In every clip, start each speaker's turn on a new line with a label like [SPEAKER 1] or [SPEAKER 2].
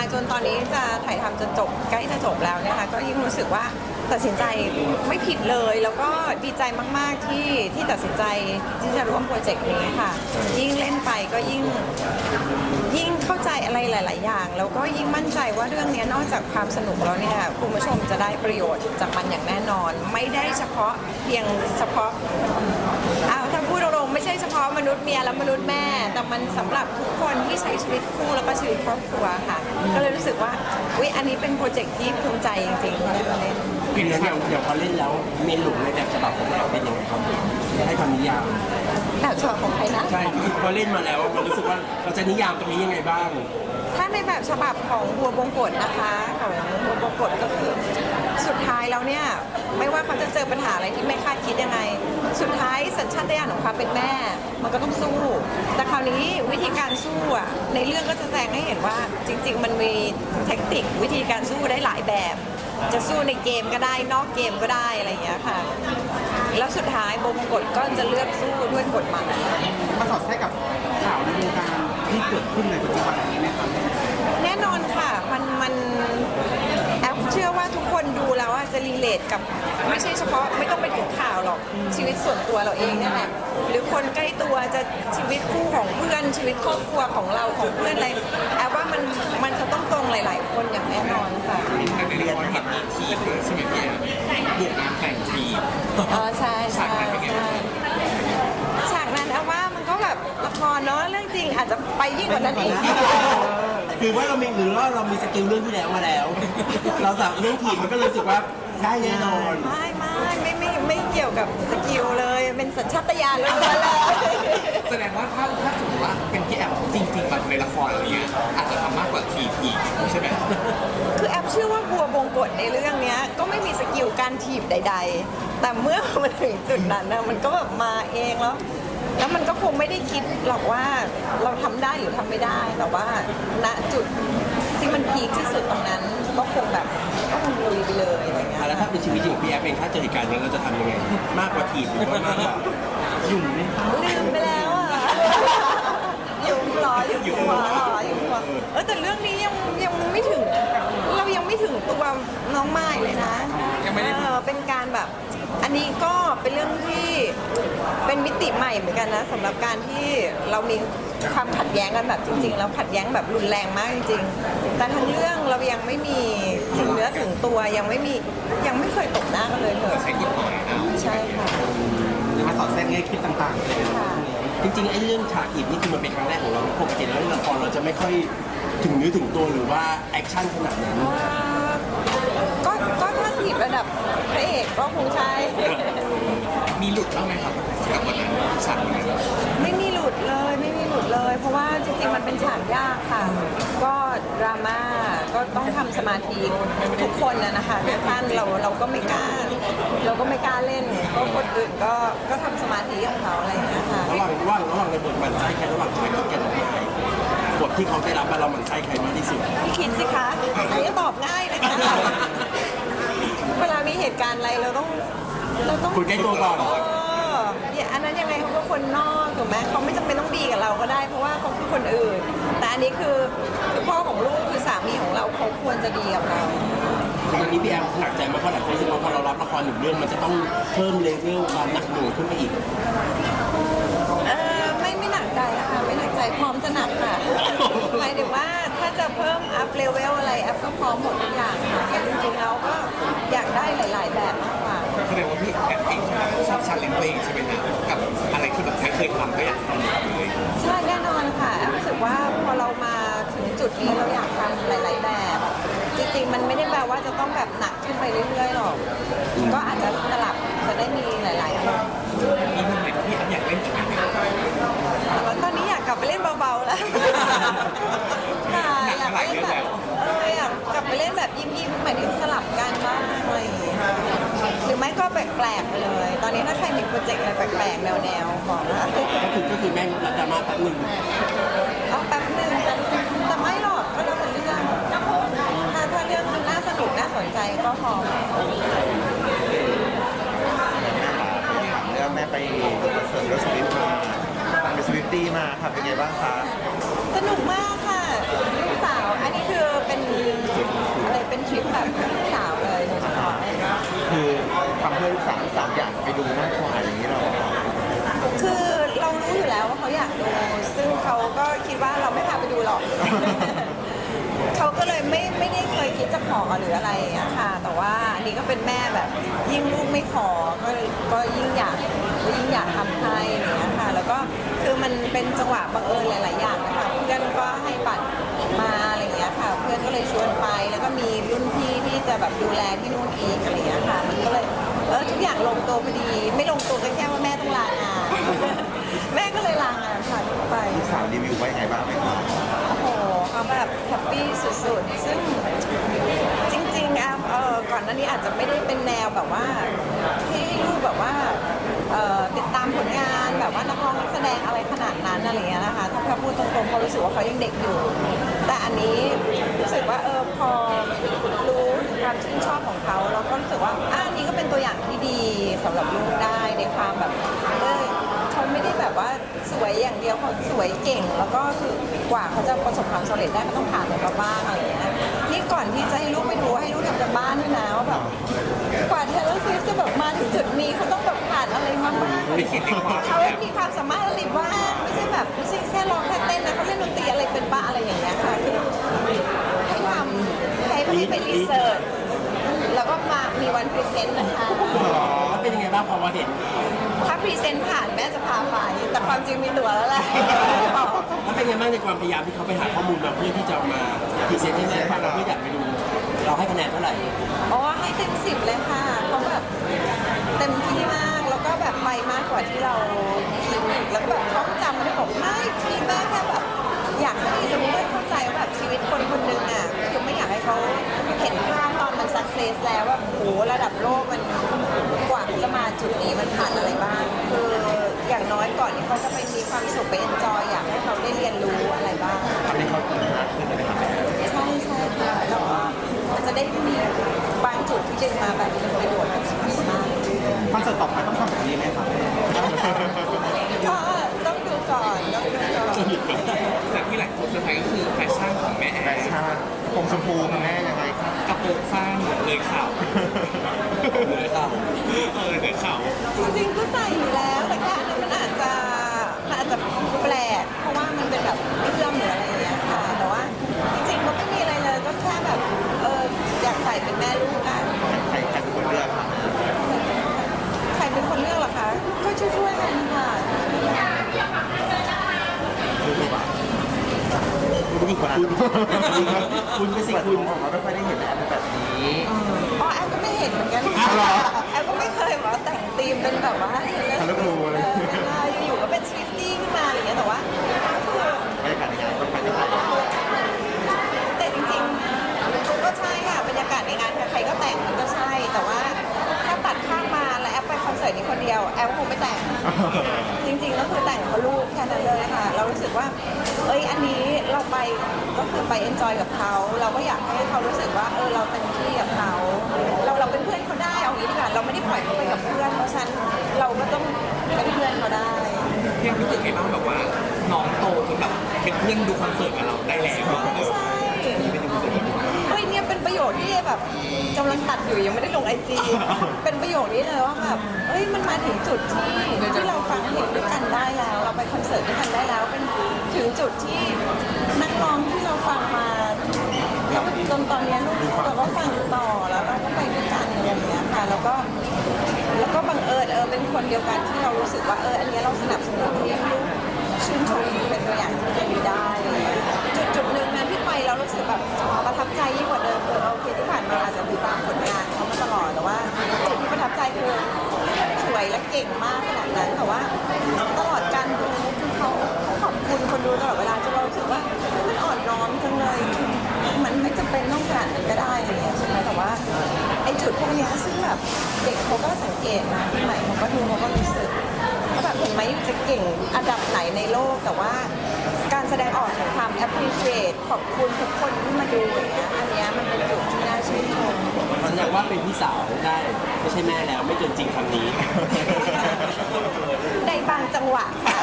[SPEAKER 1] มาจนตอนนี้จะถ่ายทำจนจบใกล้จะจบแล้วนะคะก็ยิ่งรู้สึกว่าตัดสินใจไม่ผิดเลย แล้วก็ดีใจมากๆที่ที่ตัดสินใจที่จะร่วมโปรเจกต์นี้ค่ะ ยิ่งเล่นไปก็ยิ่งยิ่งเข้าใจอะไรหลาย ๆ อย่าง แล้วก็ยิ่งมั่นใจว่าเรื่องนี้นอกจากความสนุกแล้วเนี่ยคุณผู้ชมจะได้ประโยชน์จากมันอย่างแน่นอน ไม่ได้เฉพาะเพียงเฉพาะาะมนุษย์เมียและมนุษย์แม่ แต่มันสำหรับทุกคนที่ใช้ชีวิตคู่แล้วก็ชีวิตครอบครัวค่ะ ก็เลยรู้สึกว่าวิอันนี้เป็นโปรเจกต์ที่ภูมิใจจริงๆที่ได้มาเล่น
[SPEAKER 2] พี่แล้วอย่างอย่างพอเล่นแล้วเมนหลุมในแบบฉบับของเราเป็นยังไงครับให้คำนิยาม
[SPEAKER 1] แบบฉบับของใครนะ
[SPEAKER 2] ใช่คือพอเล่นมาแล้วมันรู้สึกว่าเราจะนิยามตรงนี้ยังไงบ้าง
[SPEAKER 1] ถ้าในแบบฉบับของบัวบงกฎนะคะของบัวบงกฎก็คือสุดท้ายแล้วเนี่ยไม่ว่าเขาจะเจอปัญหาอะไรที่ไม่คาดคิดยังไง สุดท้ายสัญชาตญาณของความเป็นแม่ มันก็ต้องสู้ แต่คราวนี้วิธีการสู้อะในเรื่องก็จะแสดงให้เห็นว่าจริง ๆ มันมีเทคนิควิธีการสู้ได้หลายแบบ จะสู้ในเกมก็ได้นอกเกมก็ได้อะไรอย่างเงี้ยค่ะ แล้วสุดท้ายบัวบงกฎก็จะเลือกสู้ด้วยกฎหมาย
[SPEAKER 3] มาสอดแทรกกับข่าวในวงการที่เกิดขึ้นในปัจจุบันนี้ไหมครับ
[SPEAKER 1] แน่นอนค่ะมันมันแอป เชื่อว่าทุกคนดูแล้วอะจะรีเลทกับไม่ใช่เฉพาะไม่ต้องไปถึงข่าวหรอกชีวิตส่วนตัวเราเองเนี่ยแหละหรือคนใกล้ตัวจะชีวิตคู่ของเพื่อนชีวิตครอบครัวของเราของเพื่อนอะไรแอปว่ามันมันจะต้องตรงหลาย ๆ คนอย่างแน่นอนค่ะ
[SPEAKER 4] แต่ในละครเห็นมีทีมด้วยใช่ไหมพี่แอนบุกงานแต่งทีม
[SPEAKER 1] อ๋อใช่ใช่
[SPEAKER 4] ฉากนั้นนไง
[SPEAKER 1] ใช่ฉากนั้นแอปว่ามันก็แบบละครเนาะเรื่องจริงอาจจะไปยิ่งกว่านั้นอีก
[SPEAKER 2] คือว่าเรามีหรือว่าเรามีสกิลเรื่องที่แล้วมาแล้ว เราสามเรื่องผีมันก็เลยรู้สึกว่าได้แน่นอน
[SPEAKER 1] ไม่ไม่ไม่ไม่ไม่เกี่ยวกับสกิลเลย เป็นสัญชาตญาณล้วนๆเลย
[SPEAKER 4] แสดงว่าถ้าถ้าสมมติว่าเป็นพี่แอมจริงๆแบบในละครอะไรเงี้ยอาจจะทำมากกว่าทีมอีกใช่ไหม
[SPEAKER 1] คือแอปเชื่อว่าบัวบงกฎในเรื่องเนี้ย ก็ไม่มีสกิลการถีบใด ๆ แต่เมื่อมันถึงจุดนั้นนะมันก็แบบมาเองแล้ว แล้วมันก็คงไม่ได้คิดหรอกว่าเราทำได้หรือทำไม่ได้ แต่ว่าณจุดที่มันพีคที่สุดตรงนั้น ก็คงแบบก็คงลุยไปเลยอะไรเงี้ย
[SPEAKER 2] อะแล้วถ้าเป็นชีวิตจริงของพี่แอฟเองถ้าเจอเหตุการณ์นี้เราจะทำยังไง มากกว่าทีมหรือว่ามากกว่ายุ่งไหม
[SPEAKER 1] ลืมไปแล้วอะอยู่หรออยู่หัวหรออยู่หัวเออแต่เรื่องนี้ยังยังไม่ถึง เรายังไม่ถึงตัวน้องไม้เลยนะ
[SPEAKER 4] ยังไม่ได้
[SPEAKER 1] เออเป็นการแบบ อันนี้ก็เป็นเรื่องที่เป็นมิติใหม่เหมือนกันนะสำหรับการที่เรามีความขัดแย้งกันแบบจริง ๆ แล้วขัดแย้งแบบรุนแรงมากจริงๆ แต่ทั้งเรื่องเรายังไม่มีถึงเนื้อถึงตัวยังไม่มียังไม่เคยตบหน้ากันเลยเลย
[SPEAKER 4] ใช้กฎหมายเอา
[SPEAKER 1] ใช่ค่ะ
[SPEAKER 3] มาสอดแทรกแง่คิดต่างๆเลย
[SPEAKER 1] ค่ะ
[SPEAKER 2] จริงๆไอ้เรื่องฉากถีบนี่คือมันเป็นครั้งแรกของเราปกติแล้วในละครเราจะไม่ค่อยถึงเนื้อถึงตัวหรือว่าแอคชั่นขนาดนั้น
[SPEAKER 1] ก็ กก็คงใช่
[SPEAKER 4] มีหลุดบ้างไหมครับกับวันนั้นฉากนี้
[SPEAKER 1] ไม่มีหลุดเลยไม่มีหลุดเลย เพราะว่าจริงๆมันเป็นฉากยากค่ะ ก็ดราม่าก็ต้องทำสมาธิทุกคนนะนะคะทุกท่านเราเราก็ไม่กล้า เราก็ไม่กล้าเล่นก็คนอื่นก็ก็ทำสมาธิของเขาอะไรอย่างเงี้ยค่ะ
[SPEAKER 2] ระหว่างระหว่างระหว่างในบทหมันไส้ใครระหว่างชายคิดกันบทที่เขาได้รับมาเราหมันไส้ใครมากที่สุด
[SPEAKER 1] พี่คิดสิคะอันนี้ตอบง่ายนะคะ เวลามีเหตุการณ์อะไรเราต้องเราต้อง
[SPEAKER 2] คุณใกล้ตัวก่อน
[SPEAKER 1] เอออย่าอันนั้นยังไงเขาก็คนนอกถูกไหมเขาไม่จำเป็นต้องดีกับเราก็ได้ เพราะว่าเขาคือคนอื่น แต่อันนี้คือคือพ่อของลูกคือสามีของเราเขาควรจะดีกับเรา
[SPEAKER 2] ตอนนี้พี่แอมหนักใจมากเพราะหลายคนรู้สึกว่าพอเรารับละครหนึ่งเรื่องมันจะต้องเพิ่มเลเวลความหนักหน่วงขึ้นไปอีก
[SPEAKER 1] เออไม่ไม่หนักใจอะค่ะไม่หนักใจพร้อมจะหนักค่ะ เพิ่มอัพเลเวลอะไรแอปก็พร้อมหมดทุกอย่างค่ะแต่จริงๆเราก็อยากได้หลาย ๆ แบบมากกว่า
[SPEAKER 4] แสดงว่าพี่แอมเองชอบชาเลนจ์ตัวเองใช่ไหมฮะกับอะไรที่แบบไม่เคยทำก็อยากทำเลย
[SPEAKER 1] ใช่แน่นอนค่ะแอฟรู้สึกว่าพอเรามาถึงจุดนี้เราอยากทำหลาย ๆ แบบ จริงๆ มันไม่ได้แปลว่าจะต้องแบบหนักขึ้นไปเรื่อยๆหรอก ก็อาจจะสลับจะได้มีหลายๆคน
[SPEAKER 4] มีมุมไหนที่พี่แอมอยากเล่นอีกไหม
[SPEAKER 1] แต่ว่าตอนนี้อยากกลับไปเล่นเบาๆแล้ว ก็แบบเออยากกลับไปเล่นแบบยิ้มยิ้มๆหมายถึงสลับกันบ้างอะไรอย่างเงี้ยหรือไม่ก็แปลกๆไปเลย ตอนนี้ถ้าใครมีโปรเจกต์อะไรแปลกๆ แนวๆบอกนะ
[SPEAKER 2] ก็คือก็คือแม่รับดราม่าแป๊บหนึ่ง
[SPEAKER 1] เอาแป๊บหนึ่งแต่แต่ไม่หรอกก็แล้วแต่เรื่องถ้าถ้าเรื่องมันน่าสนุกน่าสนใจก็พอ
[SPEAKER 5] เรื่องแม่ไปเสริมรถสวิฟต์มาทไปสวิฟตี้มาค่ะเป็นไงบ้างคะ
[SPEAKER 1] สนุกมาก นนี้คือเป็นอะไรเป็นทริปแบบลูกสาวเลยโดยเฉพาะ
[SPEAKER 5] คือทำเพื่อลูกสาวลูกสาวอยากไปดูมากกว่าอย่างนี้เหรอ
[SPEAKER 1] คือเรารู้อยู่แล้วว่าเขาอยากดู ซึ่งเขาก็คิดว่าเราไม่พาไปดูหรอกเขาก็เลยไม่ไม่ได้เคยคิดจะขอหรืออะไรอย่างเงี้ยค่ะ แต่ว่าอันนี้ก็เป็นแม่แบบ ยิ่งลูกไม่ขอก็ก็ยิ่งอยากก็ยิ่งอยากทำให้อย่างเงี้ยค่ะ แล้วก็คือมันเป็นจังหวะบังเอิญหลาย ๆ อย่างนะคะเพื่อนก็ให้บัตรมา ก็เลยชวนไป แล้วก็มีรุ่นพี่ที่จะแบบดูแลที่นู่นอีกอะไรอย่างเงี้ยค่ะ มันก็เลยเออทุกอย่างลงตัวพอดี ไม่ลงตัวก็แค่ว่าแม่ต้องลางาน แม่ก็เลยลางานค่ะไป
[SPEAKER 5] ลูกสาวรีวิวไว้ยังไงบ้างไหมคะ
[SPEAKER 1] โอ้โหเขาแบบแฮปปี้สุดๆ ซึ่งจริงๆแอมเออก่อนหน้านี้อาจจะไม่ได้เป็นแนวแบบว่าที่ให้ลูกแบบว่าเอ่อติดตามผลงานแบบว่านักร้องนักแสดงอะไรขนาดนั้นอะไรเงี้ยนะคะ ถ้าแค่พูดตรงๆเขารู้สึกว่าเขายังเด็กอยู่ แต่อันนี้รู้สึกว่าเออพอรู้ถึงความ ชื่นชอบของเขาเราก็รู้สึกว่าอ่าอันนี้ก็เป็นตัวอย่างที่ดีสำหรับลูกได้ในความแบบเออเขาไม่ได้แบบว่าสวยอย่างเดียวเขาสวยเก่ง แล้วก็คือกว่าเขาจะประสบความสำเร็จได้ก็ต้องผ่านอะไรมาบ้างอะไรอย่างเงี้ยนี่ก่อนที่จะให้ลูกไปดูให้ลูกทำกันบ้านด้วยนะว่าแบบกว่าเทเลอร์สวิฟจะแบบมาถึงจุดนี้เขาต้องแบบผ่านอะไรมาบ้างเขามีความสามารถอะไรบ้างไม่ใช่แบบไม่ใช่แค่ร้องแค่เต้นนะเขาเล่นดนตรีอะไรเป็นบ้าอะไรอย่างเงี้ยค่ะคือให้ทำให้ให้ไปรีเสิร์ช วก็มามีวันพรีเซนต์นะคะ
[SPEAKER 2] แล้วเป็นยังไงบ้างพอมาเห็น
[SPEAKER 1] ถ้าพรีเซนต์ผ่านแม่จะพาไปแต่ความจริงมีตั๋วแล้วแหละ
[SPEAKER 2] แล้วเป็นยังไงบ้างในความพยายามที่เขาไปหาข้อมูลมาเพื่อที่จะมาพรีเซนต์ให้แม่ฟังเราเพื่ออยากไปดูเราให้คะแนนเท่าไหร่
[SPEAKER 1] อ๋อให้เต็มสิบเลยค่ะเขาแบบเต็มที่มากแล้วก็แบบไปมากกว่าที่เรา สักเซสแล้วว่าโอ้โหระดับโลกมันกว่าจะมาจุดนี้มันผ่านอะไรบ้างคืออย่างน้อยก่อนที่เขาจะไปมีความสุขไปเอนจอยอยากให้เขาได้เรียนรู้อะไรบ้าง
[SPEAKER 5] ทำให้เขาเกิดมากขึ้นเลยไหมคะ
[SPEAKER 1] ใช่ใช่ค่ะแล้วก็มันจะได้มีบางจุดที่ดึงมาแบบเป็นประโยชน์กับชีวิตมาก
[SPEAKER 3] คอนเสิร์ตต่อไปต้องทำแบบนี้ไหมครับ
[SPEAKER 1] ก็ต้องดูก่อนต้องดูก่อน
[SPEAKER 4] แต่ที่หลายคนเซอร์ไพรส์ก็คือแฟชั่นของแม่แอ
[SPEAKER 5] แฟ
[SPEAKER 4] ร์
[SPEAKER 5] ชั่นผมชมพูคุณแม่ ยังไงคะ
[SPEAKER 4] กระโปรงสั้นเลยเข่า
[SPEAKER 2] เลยค่ะ
[SPEAKER 4] เออเลยเข่า
[SPEAKER 1] จริงๆก็ใส่อยู่แล้ว แต่แค่อันนั้นมันอาจจะมันอาจจะแปลก เพราะว่ามันเป็นแบบเรื่องหรืออะไรอย่างเงี้ยค่ะ แต่ว่าจริงๆก็ไม่มีอะไรเลย ก็แค่แบบเอออยากใส่เป็นแม่ลูกกัน
[SPEAKER 5] ใครใครเป็นคนเลือกคะ
[SPEAKER 1] ใครเป็นคนเลือกเหรอคะ ก็ช่วยๆกันค่ะ
[SPEAKER 5] รู้ไหมว่า
[SPEAKER 2] คุณดีกว่าคุณคุณไปสิ
[SPEAKER 5] เปิด
[SPEAKER 2] คุ
[SPEAKER 5] ตัว
[SPEAKER 2] ณ
[SPEAKER 5] ของเราไม่ค่อยได้เห็นแอปแบบ นี้
[SPEAKER 1] อ๋อแอมก็ไม่เห็นเหมือนกัน
[SPEAKER 5] อ้าวเหรอ
[SPEAKER 1] แอมก็ไม่เคยแบบว่าแต่งธีมเป็นแบบว่า
[SPEAKER 5] ฮัลโหลเลย
[SPEAKER 1] เอออยู่ๆก็เป็นสวิฟตี้ขึ้นมาอะไรอย่างเงี้ยแต่ว่าคือ บ
[SPEAKER 5] รรยากาศในงานต้องไปที่ไหน
[SPEAKER 1] แต่จริงๆก็ใช่ค่ะบรรยากาศในงานใครๆก็แต่งมันก็ใช่ แต่ว่าถ้าตัดข้ามมาแล้วแอปไปคอนเสิร์ตนี้คนเดียวแอปคงไม่แต่ง จริงๆก็คือแต่งเพราะลูกแค่นั้นเลยค่ะ เรารู้สึกว่า เอ้ยอันนี้เราไปก็คือไปเอนจอยกับเขา งรู้
[SPEAKER 4] สึกไงบ้างแบบว่าน้องโตจนแบบเป็นเพื่อนดูคอนเสิร์ตกับเราได้แล้วอะ
[SPEAKER 1] ใช่เฮ้ยเนี่ยเป็นประโยชน์ที่แบบกำลังตัดอยู่ยังไม่ได้ลงไอจีเป็นประโยชน์นี้เลยว่าแบบเฮ้ยมันมาถึงจุดที่ที่เราฟังเพลงด้วยกันได้แล้ว เราไปคอนเสิร์ตด้วยกันได้แล้ว เป็นถึงจุดที่นักร้องที่เราฟังมาแล้วจนตอนเนี้ยลูกเราก็ฟังต่อแล้วเราก็ไปด้วยกันอะไรอย่างเงี้ยค่ะแล้วก็แล้วก็บัง เออเป็นคนเดียวกันที่เรารู้สึกว่าเอออันนี้เราสนับสนุนให้ลูกชื่นชมเป็นตัวอย่างที่ดีได้ จุดพวกเนี้ยซึ่งแบบเด็กเขาก็สังเกตนะที่ใหม่เขาก็ดูเขาก็รู้สึกว่าแบบเห็นไหมอยู่จะเก่งอันดับไหนในโลกแต่ว่าการแสดงออกถึงความ appreciate ขอบคุณทุกคนที่มาดูอย่างเงี้ยอันเนี้ยมันเป็นจุดที่น่าชื่นชม
[SPEAKER 2] แสดงว่าเป็นพี่สาวได้ไม่ใช่แม่แล้วไม่เกินจริงคำนี้
[SPEAKER 1] ในบางจังหวะค่ะ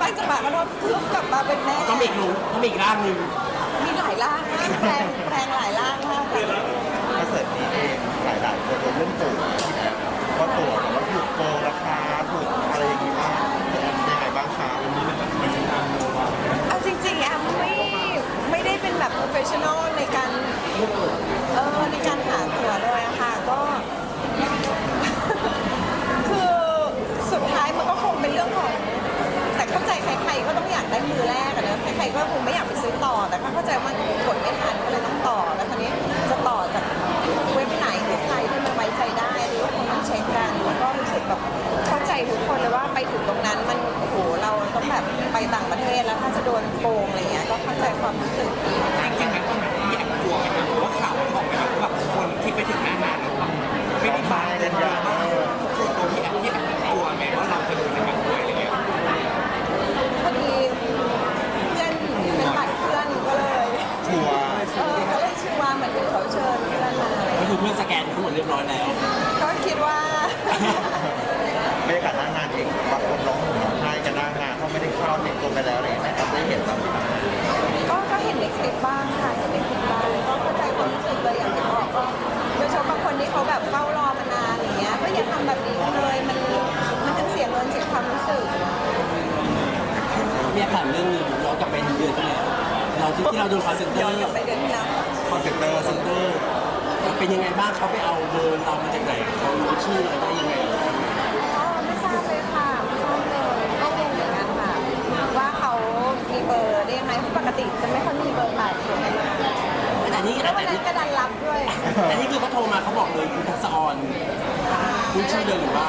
[SPEAKER 1] บางจังหวะก็โดนทุบกลับมาเป็นแม่
[SPEAKER 2] ต้องมีอีกลุงต้องมีอีกร่างหนึ่ง
[SPEAKER 1] มีหลายร่างมากแปลงแปลงหลาย
[SPEAKER 5] โดนเรื่องตู่ที่
[SPEAKER 1] แบบว่าตั๋ว
[SPEAKER 4] แล้ว่าถูกโกง
[SPEAKER 1] รา
[SPEAKER 2] คา
[SPEAKER 5] บรรยากาศหน้างานเองบางคนร้องห่มร้องไห้กันหน้างานเขาไม่ได้เข้าเต็มตัวไปแล้วอะไรอย่างเงี้ยครับได้เห็นแบบ
[SPEAKER 1] ก็ก็เห็นในคลิปบ้างค่ะเห็นในคลิปบ้างก็เข้าใจความรู้สึกเลยอย่างที่บอกก็โดยเฉพาะบางคนที่เขาแบบเฝ้ารอมานานอย่างเงี้ยก็อย่าทำแบบนี้เลยมันมันทั้งเสียเงินเสียความรู้สึก
[SPEAKER 2] เนี่ยผ่านเรื่องหนึงย้อนกลับไปเดือนที่แล้วเราที่ที่เราโดนคอนเซ็นเตอ
[SPEAKER 1] ย้อน
[SPEAKER 2] ร์
[SPEAKER 1] กลับไปเดือนที่แล้ว
[SPEAKER 2] คอนเซ็นเตอร์คอนเซ็นเตอร์ เป็นยังไงบ้างเขาไปเอาเบอร์เรามาจากไหนเขารู้ชื่อเราได้ยังไง
[SPEAKER 1] อ๋อไม่ทราบเลยค่ะไม่ทราบเลยก็งงเหมือนกันค่ะว่าเขามีเบอร์ได้ยังไงปกติจะไม่ค่อยมีเบอร์แปดคนมา
[SPEAKER 2] แต่นี่
[SPEAKER 1] แล้ววั
[SPEAKER 2] แต่
[SPEAKER 1] นนั้
[SPEAKER 2] นี่
[SPEAKER 1] นก็ดันรับด้วย
[SPEAKER 2] แต่นี่คือเขาโทรมาเขาบอกเลยคุณทักษะออนคุณชื่อเล
[SPEAKER 1] ย
[SPEAKER 3] หรือว่า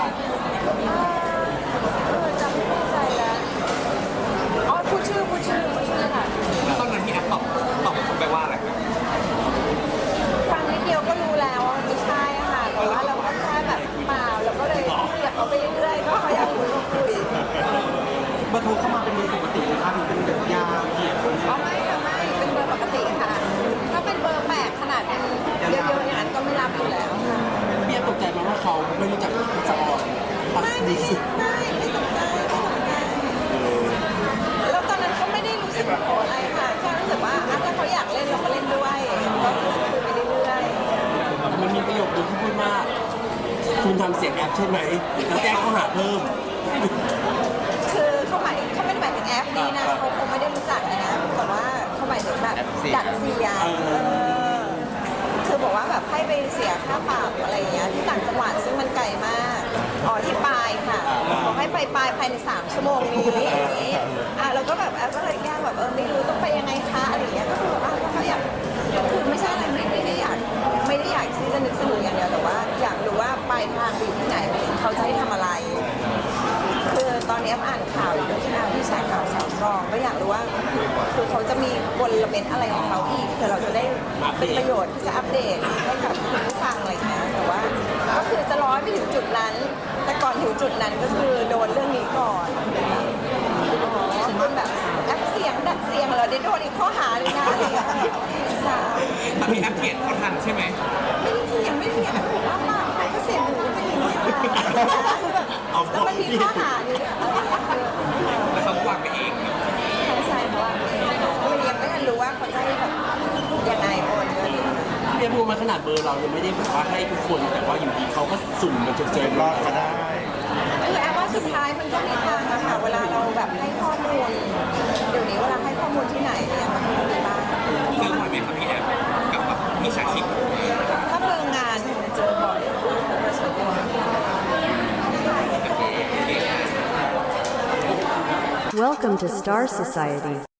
[SPEAKER 2] ใช่ไหมแล้วแจ้งข้อหาเพิ่ม
[SPEAKER 1] คือเขาหมายเขาไม่ได้หมายถึงแอปนี้นะเขาคงไม่ได้รู้จักนะแต่ว่าเขาหมายถึงแบบดัดเสียงเออคือบอกว่าแบบให้ไปเสียค่าปรับอะไรอย่างเงี้ยที่ต่างจังหวัดซึ่งมันไกลมากอ๋อที่ปลายค่ะบอกให้ไปปลายภายในสามชั่วโมงนี้อย่างนี้อะเราก็แบบแอปก็ คือเขาจะมีกลเม็ดอะไรของเขาอีกเพื่อเราจะได้เป็นประโยชน์ที่จะอัปเดตให้กับคุณผู้ฟังอะไรอย่างเงี้ยแต่ว่าก็คือจะร้อยไปถึงจุดนั้น แต่ก่อนถึงจุดนั้นก็คือโดนเรื่องนี้ก่อนอ๋อมันแบบแอปเสียงดัดเสียงเหราได้โดนอีกข้อหาเลยนะอะไรอย่างเงี้ยค่ะ
[SPEAKER 4] แต่พี่แอบเขียนเขาทันใช่ไหม
[SPEAKER 1] ไม่ได้เถียงไม่ได้เถียงผมว่าป้าใครก็เสียงหนูเป็นอย่างนี้ค่ะแล้วมันมีข้อหาอยู่ เบีย
[SPEAKER 2] พูดมาขนาดเบอร์เรายังไม่ได้แบบว่าให้ทุกคนแต่ว่าอยู่ดีเขาก็สุ่มมันจนเจอ
[SPEAKER 5] รอดมาได้
[SPEAKER 1] คือแอบว่าสุดท้ายมันก็มีทางอะค่ะเวลาเราแบบให้ข้อมูลเดี๋ยวนี้เวลาให้ข้อมูลที่ไหนเนี่ยมันมีบ้าง
[SPEAKER 4] เรื่องบ่อยไหมครับพี่แอบกับแบบมิจฉาชีพ
[SPEAKER 1] ถ้าเบอร์งานเจอบ่อยเบอร์ส่วนตัว
[SPEAKER 6] Welcome to Star Society.